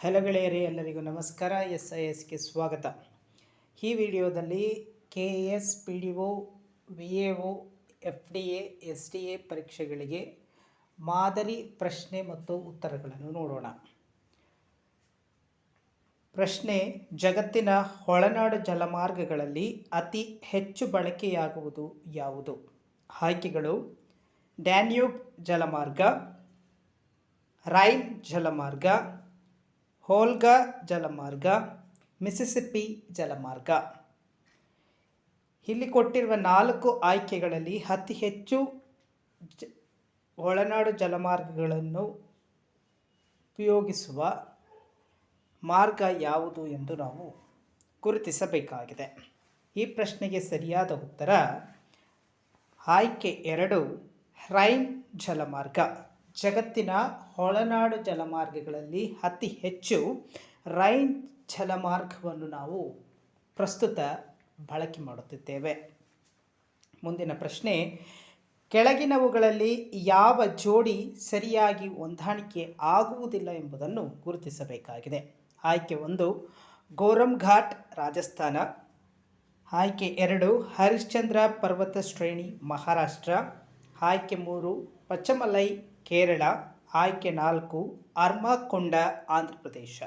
Hello ಗೆಳೆಯರೇ, ಎಲ್ಲರಿಗೂ ನಮಸ್ಕಾರ. ಎಸ್ ಐ ಎಸ್ಗೆ ಸ್ವಾಗತ. ಈ ವಿಡಿಯೋದಲ್ಲಿ K S P D O V A O F D A S D A ಪರೀಕ್ಷೆಗಳಿಗೆ ಮಾದರಿ ಪ್ರಶ್ನೆ ಮತ್ತು ಉತ್ತರಗಳನ್ನು ನೋಡೋಣ. ಪ್ರಶ್ನೆ, ಜಗತ್ತಿನ ಒಳನಾಡು ಜಲಮಾರ್ಗಗಳಲ್ಲಿ ಅತಿ ಹೆಚ್ಚು ಬಳಕೆಯಾಗುವುದು ಯಾವುದು? ಆಯ್ಕೆಗಳು, ಡ್ಯಾನ್ಯೂಬ್ ಜಲಮಾರ್ಗ, ರೈನ್ ಜಲಮಾರ್ಗ ಹೋಲ್ಗಾ ಜಲಮಾರ್ಗ, ಮಿಸಿಸಿಪಿ ಜಲಮಾರ್ಗ. ಇಲ್ಲಿ ಕೊಟ್ಟಿರುವ ನಾಲ್ಕು ಆಯ್ಕೆಗಳಲ್ಲಿ ಅತಿ ಹೆಚ್ಚು ಜ, ಒಳನಾಡು ಜಲಮಾರ್ಗಗಳನ್ನು ಉಪಯೋಗಿಸುವ ಮಾರ್ಗ ಯಾವುದು ಎಂದು ನಾವು ಗುರುತಿಸಬೇಕಾಗಿದೆ. ಈ ಪ್ರಶ್ನೆಗೆ ಸರಿಯಾದ ಉತ್ತರ ಆಯ್ಕೆ ಎರಡು, ರೈನ್ ಜಲಮಾರ್ಗ. ಜಗತ್ತಿನ ಒಳನಾಡು ಜಲಮಾರ್ಗಗಳಲ್ಲಿ ಅತಿ ಹೆಚ್ಚು ರೈನ್ ಜಲಮಾರ್ಗವನ್ನು ನಾವು ಪ್ರಸ್ತುತ ಬಳಕೆ ಮಾಡುತ್ತಿದ್ದೇವೆ. ಮುಂದಿನ ಪ್ರಶ್ನೆ, ಕೆಳಗಿನವುಗಳಲ್ಲಿ ಯಾವ ಜೋಡಿ ಸರಿಯಾಗಿ ಹೊಂದಾಣಿಕೆ ಆಗುವುದಿಲ್ಲ ಎಂಬುದನ್ನು ಗುರುತಿಸಬೇಕಾಗಿದೆ. ಆಯ್ಕೆ ಒಂದು ಗೋರಮ್ ಘಾಟ್ ರಾಜಸ್ಥಾನ. ಆಯ್ಕೆ ಎರಡು, ಹರಿಶ್ಚಂದ್ರ ಪರ್ವತ ಶ್ರೇಣಿ ಮಹಾರಾಷ್ಟ್ರ. ಆಯ್ಕೆ ಮೂರು ಪಚ್ಚಮಲೈ ಕೇರಳ ಆಯ್ಕೆ ನಾಲ್ಕು, ಅರ್ಮಾಕೊಂಡ ಆಂಧ್ರ ಪ್ರದೇಶ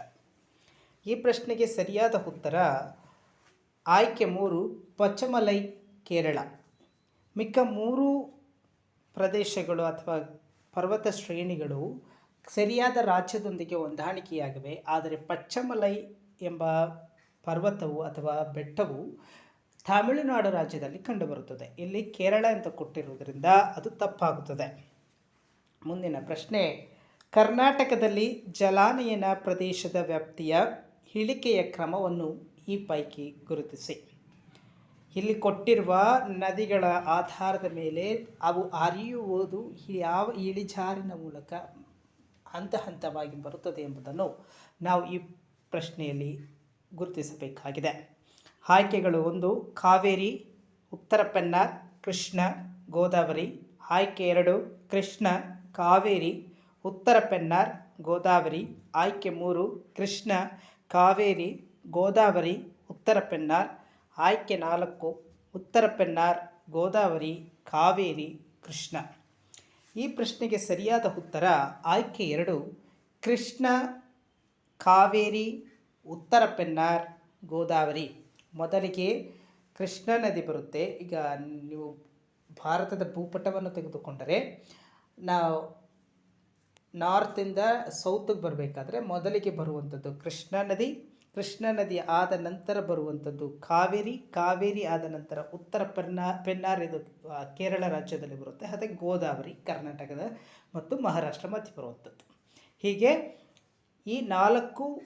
ಈ ಪ್ರಶ್ನೆಗೆ ಸರಿಯಾದ ಉತ್ತರ ಆಯ್ಕೆ ಮೂರು ಪಚ್ಚಮಲೈ ಕೇರಳ. ಮಿಕ್ಕ ಮೂರು ಪ್ರದೇಶಗಳು ಅಥವಾ ಪರ್ವತ ಶ್ರೇಣಿಗಳು ಸರಿಯಾದ ರಾಜ್ಯದೊಂದಿಗೆ ಹೊಂದಾಣಿಕೆಯಾಗಿವೆ. ಆದರೆ ಪಚ್ಚಮಲೈ ಎಂಬ ಪರ್ವತವು ಅಥವಾ ಬೆಟ್ಟವು ತಮಿಳುನಾಡು ರಾಜ್ಯದಲ್ಲಿ ಕಂಡುಬರುತ್ತದೆ. ಇಲ್ಲಿ ಕೇರಳ ಅಂತ ಕೊಟ್ಟಿರುವುದರಿಂದ ಅದು ತಪ್ಪಾಗುತ್ತದೆ. ಮುಂದಿನ ಪ್ರಶ್ನೆ. ಕರ್ನಾಟಕದಲ್ಲಿ ಜಲಾನಯನ ಪ್ರದೇಶದ ವ್ಯಾಪ್ತಿಯ ಇಳಿಕೆಯ ಕ್ರಮವನ್ನು ಈ ಪೈಕಿ ಗುರುತಿಸಿ. ಇಲ್ಲಿ ಕೊಟ್ಟಿರುವ ನದಿಗಳ ಆಧಾರದ ಮೇಲೆ ಅವು ಅರಿಯುವುದು ಯಾವ ಇಳಿಜಾರಿನ ಮೂಲಕ ಹಂತ ಹಂತವಾಗಿ ಬರುತ್ತದೆ ಎಂಬುದನ್ನು ನಾವು ಈ ಪ್ರಶ್ನೆಯಲ್ಲಿ ಗುರುತಿಸಬೇಕಾಗಿದೆ. ಆಯ್ಕೆಗಳು ಒಂದು, ಕಾವೇರಿ, ಉತ್ತರ ಪೆನ್ನಾರ್, ಕೃಷ್ಣ, ಗೋದಾವರಿ. ಆಯ್ಕೆ ಎರಡು, ಕೃಷ್ಣ ಕಾವೇರಿ, ಉತ್ತರ ಪೆನ್ನಾರ್, ಗೋದಾವರಿ, ಆಯ್ಕೆ ಮೂರು, ಕೃಷ್ಣ, ಕಾವೇರಿ, ಗೋದಾವರಿ, ಉತ್ತರ ಪೆನ್ನಾರ್, ಆಯ್ಕೆ ನಾಲ್ಕು, ಉತ್ತರ ಪೆನ್ನಾರ್, ಗೋದಾವರಿ, ಕಾವೇರಿ, ಕೃಷ್ಣ. ಈ ಪ್ರಶ್ನೆಗೆ ಸರಿಯಾದ ಉತ್ತರ ಆಯ್ಕೆ ಎರಡು, ಕೃಷ್ಣ, ಕಾವೇರಿ, ಉತ್ತರ ಪೆನ್ನಾರ್, ಗೋದಾವರಿ. ಮೊದಲಿಗೆ ಕೃಷ್ಣಾ ನದಿ ಬರುತ್ತೆ. ಈಗ ನೀವು ಭಾರತದ ಭೂಪಟವನ್ನು ತೆಗೆದುಕೊಂಡರೆ ನಾವು ನಾರ್ತಿಂದ ಸೌತಿಗೆ ಬರಬೇಕಾದ್ರೆ ಮೊದಲಿಗೆ ಬರುವಂಥದ್ದು ಕೃಷ್ಣಾ ನದಿ. ಕೃಷ್ಣಾ ನದಿ ಆದ ನಂತರ ಬರುವಂಥದ್ದು ಕಾವೇರಿ. ಕಾವೇರಿ ಆದ ನಂತರ ಉತ್ತರ ಪೆನ್ನಾ ಪೆನ್ನಾರ್ ಇದು ಕೇರಳ ರಾಜ್ಯದಲ್ಲಿ ಬರುತ್ತೆ. ಅದೇ ಗೋದಾವರಿ, ಕರ್ನಾಟಕದ ಮತ್ತು ಮಹಾರಾಷ್ಟ್ರ ಮಧ್ಯೆ ಬರುವಂಥದ್ದು. ಹೀಗೆ ಈ ನಾಲ್ಕು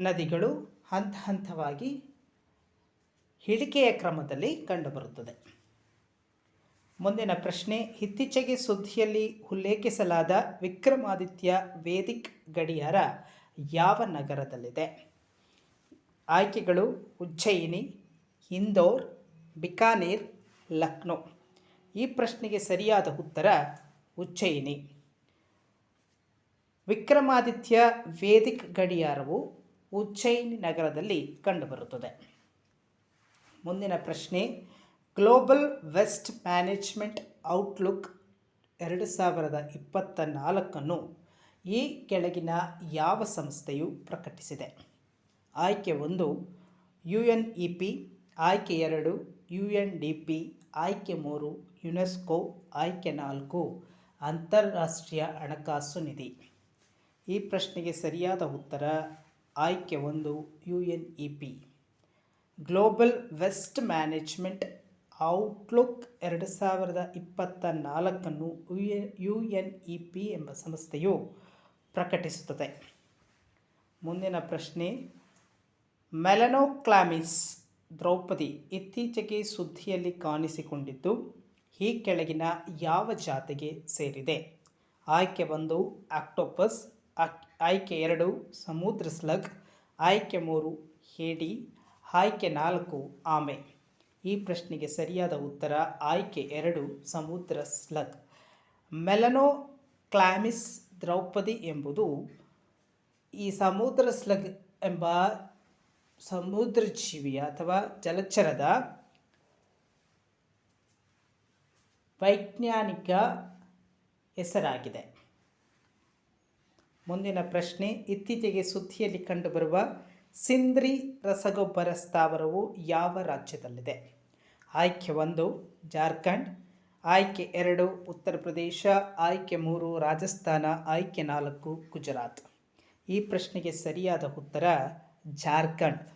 ನದಿಗಳು ಹಂತ ಹಂತವಾಗಿ ಹಿಡಿಕೆಯ ಕ್ರಮದಲ್ಲಿ ಕಂಡುಬರುತ್ತದೆ ಮುಂದಿನ ಪ್ರಶ್ನೆ, ಇತ್ತೀಚೆಗೆ ಸುದ್ದಿಯಲ್ಲಿ ಉಲ್ಲೇಖಿಸಲಾದ ವಿಕ್ರಮಾದಿತ್ಯ ವೇದಿಕ್ ಗಡಿಯಾರ ಯಾವ ನಗರದಲ್ಲಿದೆ? ಆಯ್ಕೆಗಳು, ಉಜ್ಜಯಿನಿ, ಇಂದೋರ್, ಬಿಕಾನೇರ್, ಲಕ್ನೋ. ಈ ಪ್ರಶ್ನೆಗೆ ಸರಿಯಾದ ಉತ್ತರ ಉಜ್ಜಯಿನಿ. ವಿಕ್ರಮಾದಿತ್ಯ ವೇದಿಕ್ ಗಡಿಯಾರವು ಉಜ್ಜಯಿನಿ ನಗರದಲ್ಲಿ ಕಂಡುಬರುತ್ತದೆ. ಮುಂದಿನ ಪ್ರಶ್ನೆ ಗ್ಲೋಬಲ್ ವೆಸ್ಟ್ ಮ್ಯಾನೇಜ್ಮೆಂಟ್ ಔಟ್ಲುಕ್ ಎರಡು ಸಾವಿರದ ಇಪ್ಪತ್ತ ನಾಲ್ಕನ್ನು ಈ ಕೆಳಗಿನ ಯಾವ ಸಂಸ್ಥೆಯು ಪ್ರಕಟಿಸಿದೆ? ಆಯ್ಕೆ ಒಂದು ಯು ಎನ್ ಇ ಪಿ ಆಯ್ಕೆ ಎರಡು ಯು ಎನ್ ಡಿ ಪಿ ಆಯ್ಕೆ ಮೂರು, ಯುನೆಸ್ಕೋ. ಆಯ್ಕೆ ನಾಲ್ಕು, ಅಂತಾರಾಷ್ಟ್ರೀಯ ಹಣಕಾಸು ನಿಧಿ. ಈ ಪ್ರಶ್ನೆಗೆ ಸರಿಯಾದ ಉತ್ತರ, ಆಯ್ಕೆ ಒಂದು U N E P global waste management outlook ಎರಡು ಸಾವಿರದ ಇಪ್ಪತ್ತ ನಾಲ್ಕನ್ನು ಯು ಎನ್ ಇ ಪಿ ಎಂಬ ಸಂಸ್ಥೆಯು ಪ್ರಕಟಿಸುತ್ತದೆ. ಮುಂದಿನ ಪ್ರಶ್ನೆ. ಮೆಲನೋಕ್ಲಾಮಿಸ್ ದ್ರೌಪದಿ ಇತ್ತೀಚೆಗೆ ಸುದ್ದಿಯಲ್ಲಿ ಕಾಣಿಸಿಕೊಂಡಿದ್ದು, ಈ ಕೆಳಗಿನ ಯಾವ ಜಾತಿಗೆ ಸೇರಿದೆ? ಆಯ್ಕೆ ಒಂದು, ಆಕ್ಟೋಪಸ್. ಆಕ್- ಆಯ್ಕೆ ಎರಡು, ಸಮುದ್ರ ಸ್ಲಗ್. ಆಯ್ಕೆ ಮೂರು, ಹೇಡಿ. ಆಯ್ಕೆ ನಾಲ್ಕು, ಆಮೆ. ಈ ಪ್ರಶ್ನೆಗೆ ಸರಿಯಾದ ಉತ್ತರ ಆಯ್ಕೆ ಎರಡು ಸಮುದ್ರ ಸ್ಲಗ್. ಮೆಲನೋ ಕ್ಲಾಮಿಸ್ ದ್ರೌಪದಿ ಎಂಬುದು ಈ ಸಮುದ್ರ ಸ್ಲಗ್ ಎಂಬ ಸಮುದ್ರ ಜೀವಿಯ ಅಥವಾ ಜಲಚರದ ವೈಜ್ಞಾನಿಕ ಹೆಸರಾಗಿದೆ. ಮುಂದಿನ ಪ್ರಶ್ನೆ ಇತ್ತೀಚೆಗೆ ಸುದ್ದಿಯಲ್ಲಿ ಕಂಡುಬರುವ ಸಿಂದ್ರಿ ರಸಗೊಬ್ಬರ ಸ್ಥಾವರವು ಯಾವ ರಾಜ್ಯದಲ್ಲಿದೆ? ಆಯ್ಕೆ ಒಂದು, ಜಾರ್ಖಂಡ್. ಆಯ್ಕೆ ಎರಡು, ಉತ್ತರ ಪ್ರದೇಶ. ಆಯ್ಕೆ ಮೂರು, ರಾಜಸ್ಥಾನ. ಆಯ್ಕೆ ನಾಲ್ಕು, ಗುಜರಾತ್. ಈ ಪ್ರಶ್ನೆಗೆ ಸರಿಯಾದ ಉತ್ತರ ಜಾರ್ಖಂಡ್.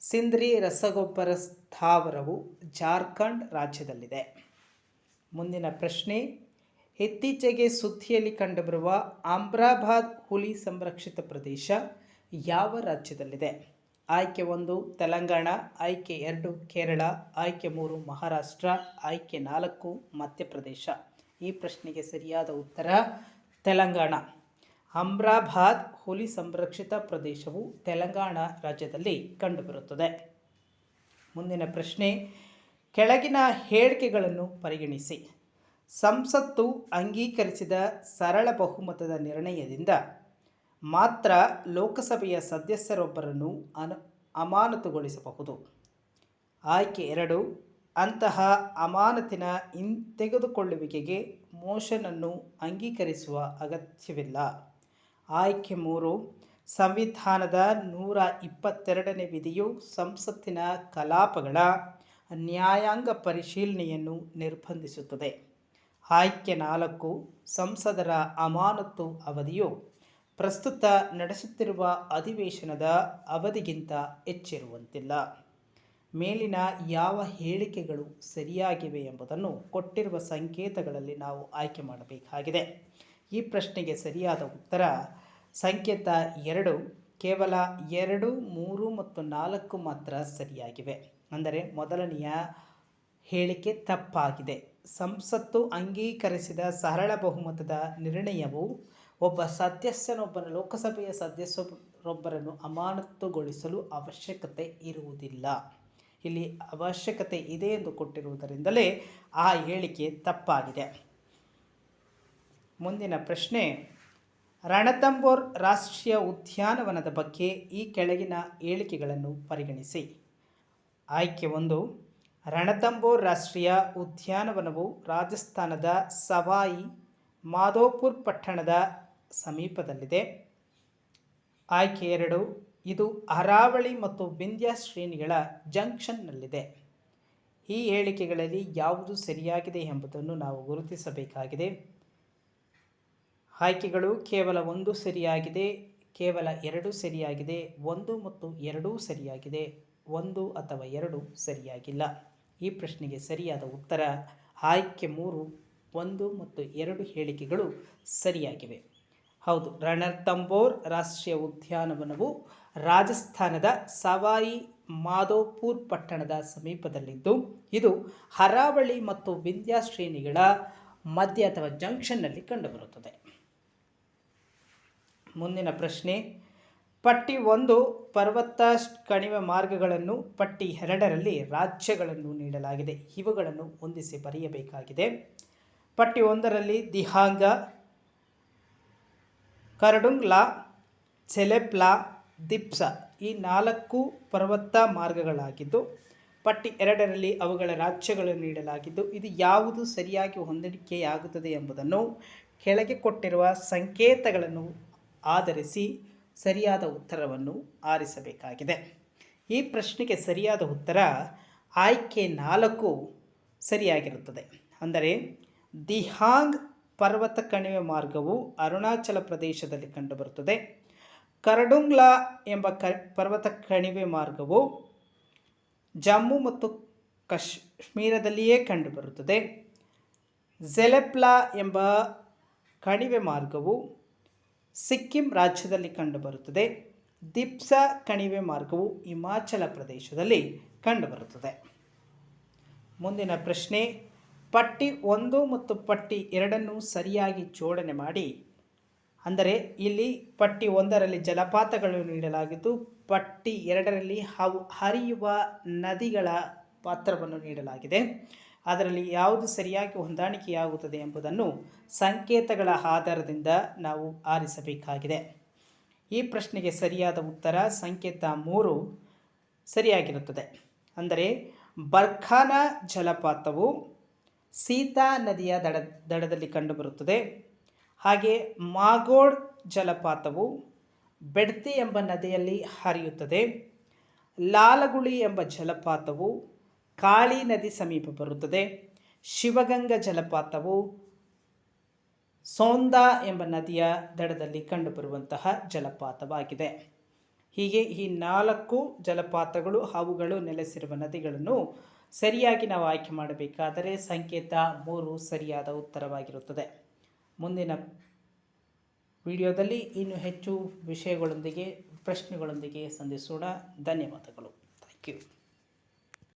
ಸಿಂದ್ರಿ ರಸಗೊಬ್ಬರ ಸ್ಥಾವರವು ಜಾರ್ಖಂಡ್ ರಾಜ್ಯದಲ್ಲಿದೆ. ಮುಂದಿನ ಪ್ರಶ್ನೆ, ಇತ್ತೀಚೆಗೆ ಸುದ್ದಿಯಲ್ಲಿ ಕಂಡುಬರುವ ಆಮ್ರಾಬಾದ್ ಹುಲಿ ಸಂರಕ್ಷಿತ ಪ್ರದೇಶ ಯಾವ ರಾಜ್ಯದಲ್ಲಿದೆ? ಆಯ್ಕೆ ಒಂದು, ತೆಲಂಗಾಣ, ಆಯ್ಕೆ ಎರಡು, ಕೇರಳ, ಆಯ್ಕೆ ಮೂರು, ಮಹಾರಾಷ್ಟ್ರ, ಆಯ್ಕೆ ನಾಲ್ಕು, ಮಧ್ಯಪ್ರದೇಶ. ಈ ಪ್ರಶ್ನೆಗೆ ಸರಿಯಾದ ಉತ್ತರ, ತೆಲಂಗಾಣ. ಅಮ್ರಾಬಾದ್ ಹುಲಿ ಸಂರಕ್ಷಿತ ಪ್ರದೇಶವು ತೆಲಂಗಾಣ ರಾಜ್ಯದಲ್ಲಿ ಕಂಡುಬರುತ್ತದೆ. ಮುಂದಿನ ಪ್ರಶ್ನೆ, ಕೆಳಗಿನ ಹೇಳಿಕೆಗಳನ್ನು ಪರಿಗಣಿಸಿ. ಸಂಸತ್ತು ಅಂಗೀಕರಿಸಿದ ಸರಳ ಬಹುಮತದ ನಿರ್ಣಯದಿಂದ ಮಾತ್ರ ಲೋಕಸಭೆಯ ಸದಸ್ಯರೊಬ್ಬರನ್ನು ಅನ, ಅಮಾನತುಗೊಳಿಸಬಹುದು. ಆಯ್ಕೆ ಎರಡು, ಅಂತಹ ಅಮಾನತಿನ ಹಿಂತೆಗೆದುಕೊಳ್ಳುವಿಕೆಗೆ ಮೋಷನನ್ನು ಅಂಗೀಕರಿಸುವ ಅಗತ್ಯವಿಲ್ಲ. ಆಯ್ಕೆ ಮೂರು, ಸಂವಿಧಾನದ ನೂರ ಇಪ್ಪತ್ತೆರಡನೇ ವಿಧಿಯು ಸಂಸತ್ತಿನ ಕಲಾಪಗಳ ನ್ಯಾಯಾಂಗ ಪರಿಶೀಲನೆಯನ್ನು ನಿರ್ಬಂಧಿಸುತ್ತದೆ. ಆಯ್ಕೆ ನಾಲ್ಕು, ಸಂಸದರ ಅಮಾನತು ಅವಧಿಯು ಪ್ರಸ್ತುತ ನಡೆಸುತ್ತಿರುವ ಅಧಿವೇಶನದ ಅವಧಿಗಿಂತ ಹೆಚ್ಚಿರುವಂತಿಲ್ಲ ಮೇಲಿನ ಯಾವ ಹೇಳಿಕೆಗಳು ಸರಿಯಾಗಿವೆ ಎಂಬುದನ್ನು ಕೊಟ್ಟಿರುವ ಸಂಕೇತಗಳಲ್ಲಿ ನಾವು ಆಯ್ಕೆ ಮಾಡಬೇಕಾಗಿದೆ. ಈ ಪ್ರಶ್ನೆಗೆ ಸರಿಯಾದ ಉತ್ತರ, ಸಂಕೇತ ಎರಡು, ಕೇವಲ ಎರಡು, ಮೂರು ಮತ್ತು ನಾಲ್ಕು ಮಾತ್ರ ಸರಿಯಾಗಿವೆ. ಅಂದರೆ ಮೊದಲನೆಯ ಹೇಳಿಕೆ ತಪ್ಪಾಗಿದೆ. ಸಂಸತ್ತು ಅಂಗೀಕರಿಸಿದ ಸರಳ ಬಹುಮತದ ನಿರ್ಣಯವು ಒಬ್ಬ ಸದಸ್ಯನೊಬ್ಬನ ಲೋಕಸಭೆಯ ಸದಸ್ಯರೊಬ್ಬರನ್ನು ಅಮಾನತುಗೊಳಿಸಲು ಅವಶ್ಯಕತೆ ಇರುವುದಿಲ್ಲ. ಇಲ್ಲಿ ಅವಶ್ಯಕತೆ ಇದೆ ಎಂದು ಕೊಟ್ಟಿರುವುದರಿಂದಲೇ ಆ ಹೇಳಿಕೆ ತಪ್ಪಾಗಿದೆ. ಮುಂದಿನ ಪ್ರಶ್ನೆ, ರಣತಂಬೋರ್ ರಾಷ್ಟ್ರೀಯ ಉದ್ಯಾನವನದ ಬಗ್ಗೆ ಈ ಕೆಳಗಿನ ಹೇಳಿಕೆಗಳನ್ನು ಪರಿಗಣಿಸಿ. ಆಯ್ಕೆ ಒಂದು, ರಣತಂಬೋರ್ ರಾಷ್ಟ್ರೀಯ ಉದ್ಯಾನವನವು ರಾಜಸ್ಥಾನದ ಸವಾಯಿ ಮಾಧೋಪುರ್ ಪಟ್ಟಣದ ಸಮೀಪದಲ್ಲಿದೆ. ಆಯ್ಕೆ ಎರಡು, ಇದು ಅರಾವಳಿ ಮತ್ತು ಬಿಂದ್ಯಾ ಶ್ರೇಣಿಗಳ ಜಂಕ್ಷನ್ನಲ್ಲಿದೆ. ಈ ಹೇಳಿಕೆಗಳಲ್ಲಿ ಯಾವುದು ಸರಿಯಾಗಿದೆ ಎಂಬುದನ್ನು ನಾವು ಗುರುತಿಸಬೇಕಾಗಿದೆ. ಆಯ್ಕೆಗಳು ಕೇವಲ ಒಂದು ಸರಿಯಾಗಿದೆ, ಕೇವಲ ಎರಡು ಸರಿಯಾಗಿದೆ, ಒಂದು ಮತ್ತು ಎರಡೂ ಸರಿಯಾಗಿದೆ, ಒಂದು ಅಥವಾ ಎರಡು ಸರಿಯಾಗಿಲ್ಲ. ಈ ಪ್ರಶ್ನೆಗೆ ಸರಿಯಾದ ಉತ್ತರ, ಆಯ್ಕೆ ಮೂರು, ಒಂದು ಮತ್ತು ಎರಡು ಹೇಳಿಕೆಗಳು ಸರಿಯಾಗಿವೆ. ಹೌದು ರಣತಂಬೋರ್ ರಾಷ್ಟ್ರೀಯ ಉದ್ಯಾನವನವು ರಾಜಸ್ಥಾನದ ಸವಾಯಿ ಮಾಧೋಪುರ್ ಪಟ್ಟಣದ ಸಮೀಪದಲ್ಲಿದ್ದು, ಇದು ಹರಾವಳಿ ಮತ್ತು ವಿಂಧ್ಯ ಶ್ರೇಣಿಗಳ ಮಧ್ಯ ಅಥವಾ ಜಂಕ್ಷನ್ನಲ್ಲಿ ಕಂಡುಬರುತ್ತದೆ. ಮುಂದಿನ ಪ್ರಶ್ನೆ, ಪಟ್ಟಿ ಒಂದು ಪರ್ವತ ಕಣಿವೆ ಮಾರ್ಗಗಳನ್ನು ಪಟ್ಟಿ ಎರಡರಲ್ಲಿ ರಾಜ್ಯಗಳನ್ನು ನೀಡಲಾಗಿದೆ. ಇವುಗಳನ್ನು ಹೊಂದಿಸಿ ಬರೆಯಬೇಕಾಗಿದೆ. ಪಟ್ಟಿ ಒಂದರಲ್ಲಿ ದಿಹಾಂಗ ಕರಡುಂಗ್ಲಾ ಚೆಲೆಪ್ಲಾ ದಿಪ್ಸ ಈ ನಾಲ್ಕು ಪರ್ವತ ಮಾರ್ಗಗಳಾಗಿದ್ದು, ಪಟ್ಟಿ ಎರಡರಲ್ಲಿ ಅವುಗಳ ರಾಜ್ಯಗಳನ್ನು ನೀಡಲಾಗಿದ್ದು, ಇದು ಯಾವುದು ಸರಿಯಾಗಿ ಹೊಂದಾಣಿಕೆಯಾಗುತ್ತದೆ ಎಂಬುದನ್ನು ಕೆಳಗೆ ಕೊಟ್ಟಿರುವ ಸಂಕೇತಗಳನ್ನು ಆಧರಿಸಿ ಸರಿಯಾದ ಉತ್ತರವನ್ನು ಆರಿಸಬೇಕಾಗಿದೆ. ಈ ಪ್ರಶ್ನೆಗೆ ಸರಿಯಾದ ಉತ್ತರ ಆಯ್ಕೆ ನಾಲ್ಕು ಸರಿಯಾಗಿರುತ್ತದೆ. ಅಂದರೆ ದಿಹಾಂಗ್ ಪರ್ವತ ಕಣಿವೆ ಮಾರ್ಗವು ಅರುಣಾಚಲ ಪ್ರದೇಶದಲ್ಲಿ ಕಂಡುಬರುತ್ತದೆ. ಕರಡುಂಗ್ಲಾ ಎಂಬ ಕ, ಪರ್ವತ ಕಣಿವೆ ಮಾರ್ಗವು ಜಮ್ಮು ಮತ್ತು ಕಾಶ್ಮೀರದಲ್ಲಿಯೇ ಕಂಡುಬರುತ್ತದೆ. ಝೆಲೆಪ್ಲಾ ಎಂಬ ಕಣಿವೆ ಮಾರ್ಗವು ಸಿಕ್ಕಿಂ ರಾಜ್ಯದಲ್ಲಿ ಕಂಡುಬರುತ್ತದೆ. ದಿಪ್ಸಾ ಕಣಿವೆ ಮಾರ್ಗವು ಹಿಮಾಚಲ ಪ್ರದೇಶದಲ್ಲಿ ಕಂಡುಬರುತ್ತದೆ. ಮುಂದಿನ ಪ್ರಶ್ನೆ ಪಟ್ಟಿ ಒಂದು ಮತ್ತು ಪಟ್ಟಿ ಎರಡನ್ನು ಸರಿಯಾಗಿ ಜೋಡಣೆ ಮಾಡಿ, ಅಂದರೆ ಇಲ್ಲಿ ಪಟ್ಟಿ ಒಂದರಲ್ಲಿ ಜಲಪಾತಗಳು ನೀಡಲಾಗಿದ್ದು, ಪಟ್ಟಿ ಎರಡರಲ್ಲಿ ಹಾವು ಹರಿಯುವ ನದಿಗಳ ಪಾತ್ರವನ್ನು ನೀಡಲಾಗಿದೆ. ಅದರಲ್ಲಿ ಯಾವುದು ಸರಿಯಾಗಿ ಹೊಂದಾಣಿಕೆಯಾಗುತ್ತದೆ ಎಂಬುದನ್ನು ಸಂಕೇತಗಳ ಆಧಾರದಿಂದ ನಾವು ಆರಿಸಬೇಕಾಗಿದೆ. ಈ ಪ್ರಶ್ನೆಗೆ ಸರಿಯಾದ ಉತ್ತರ ಸಂಕೇತ ಮೂರು ಸರಿಯಾಗಿರುತ್ತದೆ. ಅಂದರೆ ಬರ್ಖಾನ ಜಲಪಾತವು ಸೀತಾ ನದಿಯ ದಡ, ದಡದಲ್ಲಿ ಕಂಡುಬರುತ್ತದೆ. ಹಾಗೆ ಮಾಗೋಡ್ ಜಲಪಾತವು ಬೆಡ್ತಿ ಎಂಬ ನದಿಯಲ್ಲಿ ಹರಿಯುತ್ತದೆ. ಲಾಲಗುಳಿ ಎಂಬ ಜಲಪಾತವು ಕಾಳಿ ನದಿ ಸಮೀಪ ಬರುತ್ತದೆ. ಶಿವಗಂಗಾ ಜಲಪಾತವು ಸೋಂದಾ ಎಂಬ ನದಿಯ ದಡದಲ್ಲಿ ಕಂಡುಬರುವಂತಹ ಜಲಪಾತವಾಗಿದೆ. ಹೀಗೆ ಈ ನಾಲ್ಕು ಜಲಪಾತಗಳು ಅವುಗಳು ನೆಲೆಸಿರುವ ನದಿಗಳನ್ನು ಸರಿಯಾಗಿ ನಾವು ಆಯ್ಕೆ ಮಾಡಬೇಕಾದರೆ ಸಂಕೇತ ಮೂರು ಸರಿಯಾದ ಉತ್ತರವಾಗಿರುತ್ತದೆ. ಮುಂದಿನ ವಿಡಿಯೋದಲ್ಲಿ ಇನ್ನು ಹೆಚ್ಚು ವಿಷಯಗಳೊಂದಿಗೆ, ಪ್ರಶ್ನೆಗಳೊಂದಿಗೆ ಸಂಧಿಸೋಣ. ಧನ್ಯವಾದಗಳು. Thank you.